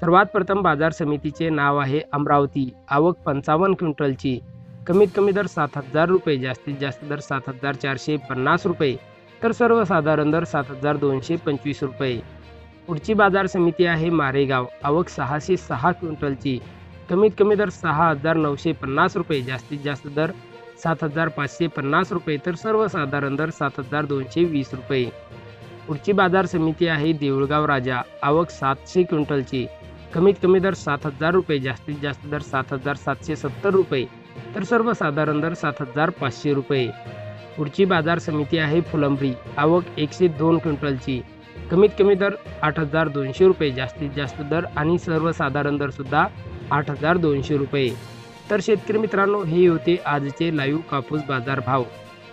सर्वात प्रथम बाजार समितीचे नाव आहे अमरावती. आवक पंचावन्न क्विंटलची. कमीत कमी दर सात हजार रुपये जास्तीत जास्त दर सात हजार चारशे पन्नास रुपये तर सर्वसाधारण दर सात हजार दोनशे पंचवीस रुपये. पुढची बाजार समिती आहे मारेगाव. आवक सहाशे सहा क्विंटलची. कमीत कमी दर सहा हजार नऊशे पन्नास रुपये जास्तीत जास्त दर सात हजार पाचशे पन्नास रुपये तर सर्वसाधारण दर सात हजार दोनशे वीस रुपये. पुढची बाजार समिती आहे देऊळगाव राजा. आवक सातशे क्विंटलची. कमीत कमी दर सात हजार रुपये जास्तीत जास्त दर सात हजार सातशे सत्तर रुपये तर सर्वसाधारण दर सात हजार पाचशे रुपये. पुढची बाजार समिती आहे फुलंब्री. आवक एकशे दोन क्विंटलची. कमीत कमी दर आठ हजार दोनशे रुपये जास्तीत जास्त दर आणि सर्वसाधारण दरसुद्धा आठ हजार दोनशे रुपये. तर शेतकरी मित्रांनो हे होते आजचे लाईव्ह कापूस बाजार भाव